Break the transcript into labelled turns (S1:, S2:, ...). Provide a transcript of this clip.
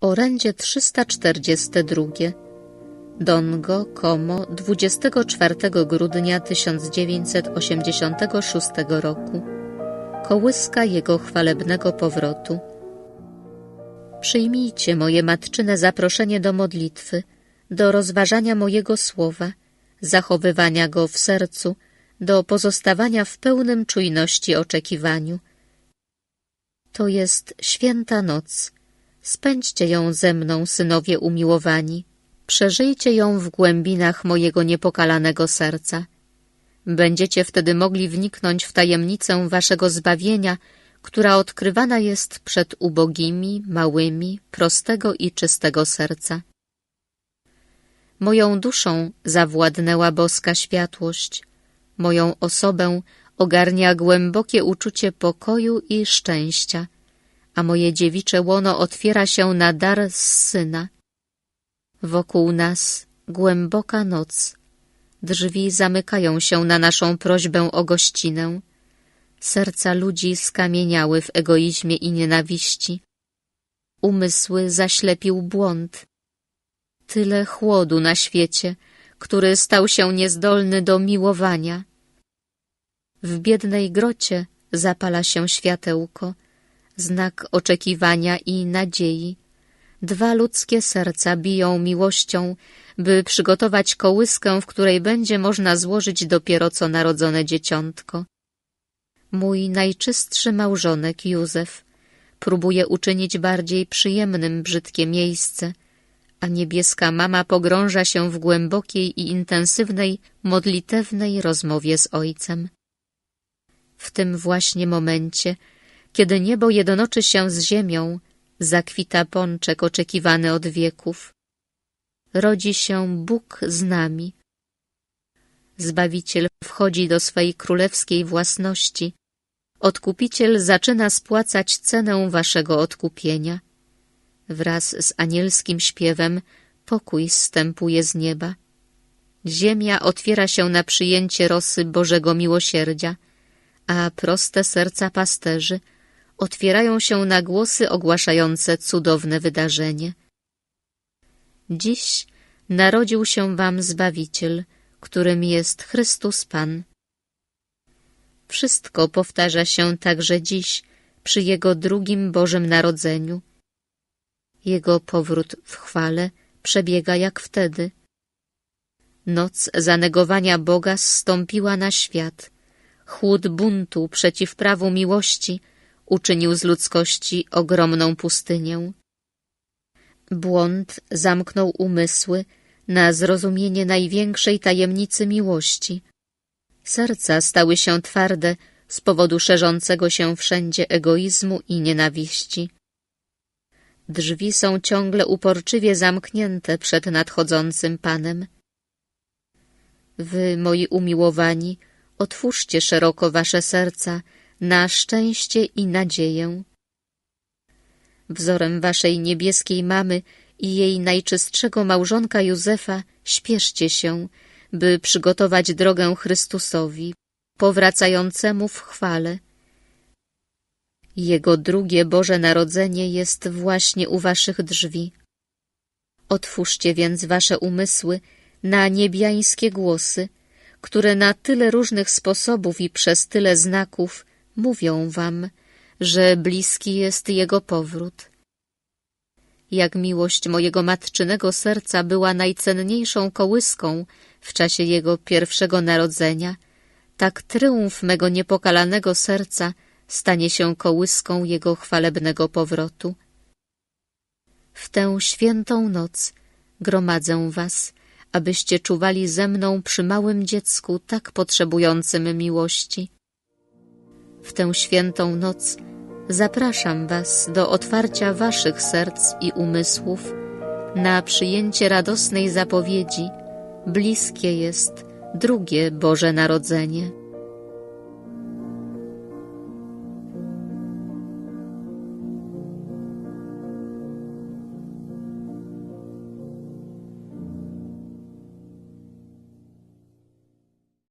S1: Orędzie 342 Dongo, Como, 24 grudnia 1986 roku. Kołyska jego chwalebnego powrotu. Przyjmijcie moje matczyne zaproszenie do modlitwy, do rozważania mojego słowa, zachowywania go w sercu, do pozostawania w pełnym czujności oczekiwaniu. To jest święta noc, Spędźcie ją ze mną, synowie umiłowani, przeżyjcie ją w głębinach mojego niepokalanego serca. Będziecie wtedy mogli wniknąć w tajemnicę waszego zbawienia, która odkrywana jest przed ubogimi, małymi, prostego i czystego serca. Moją duszą zawładnęła boska światłość, moją osobę ogarnia głębokie uczucie pokoju i szczęścia – a moje dziewicze łono otwiera się na dar z syna. Wokół nas głęboka noc. Drzwi zamykają się na naszą prośbę o gościnę. Serca ludzi skamieniały w egoizmie i nienawiści. Umysły zaślepił błąd. Tyle chłodu na świecie, który stał się niezdolny do miłowania. W biednej grocie zapala się światełko, znak oczekiwania i nadziei. Dwa ludzkie serca biją miłością, by przygotować kołyskę, w której będzie można złożyć dopiero co narodzone dzieciątko. Mój najczystszy małżonek Józef próbuje uczynić bardziej przyjemnym brzydkie miejsce, a niebieska mama pogrąża się w głębokiej i intensywnej, modlitewnej rozmowie z ojcem. W tym właśnie momencie kiedy niebo jednoczy się z ziemią, zakwita pączek oczekiwany od wieków. Rodzi się Bóg z nami. Zbawiciel wchodzi do swej królewskiej własności. Odkupiciel zaczyna spłacać cenę waszego odkupienia. Wraz z anielskim śpiewem pokój zstępuje z nieba. Ziemia otwiera się na przyjęcie rosy Bożego miłosierdzia, a proste serca pasterzy otwierają się na głosy ogłaszające cudowne wydarzenie. Dziś narodził się wam Zbawiciel, którym jest Chrystus Pan. Wszystko powtarza się także dziś przy Jego drugim Bożym Narodzeniu. Jego powrót w chwale przebiega jak wtedy. Noc zanegowania Boga zstąpiła na świat. Chłód buntu przeciw prawu miłości uczynił z ludzkości ogromną pustynię. Błąd zamknął umysły na zrozumienie największej tajemnicy miłości. Serca stały się twarde z powodu szerzącego się wszędzie egoizmu i nienawiści. Drzwi są ciągle uporczywie zamknięte przed nadchodzącym Panem. Wy, moi umiłowani, otwórzcie szeroko wasze serca na szczęście i nadzieję. Wzorem waszej niebieskiej mamy i jej najczystszego małżonka Józefa śpieszcie się, by przygotować drogę Chrystusowi, powracającemu w chwale. Jego drugie Boże Narodzenie jest właśnie u waszych drzwi. Otwórzcie więc wasze umysły na niebiańskie głosy, które na tyle różnych sposobów i przez tyle znaków mówią wam, że bliski jest Jego powrót. Jak miłość mojego matczynego serca była najcenniejszą kołyską w czasie Jego pierwszego narodzenia, tak tryumf mego niepokalanego serca stanie się kołyską Jego chwalebnego powrotu. W tę świętą noc gromadzę was, abyście czuwali ze mną przy małym dziecku tak potrzebującym miłości. W tę świętą noc zapraszam Was do otwarcia Waszych serc i umysłów na przyjęcie radosnej zapowiedzi. Bliskie jest drugie Boże Narodzenie.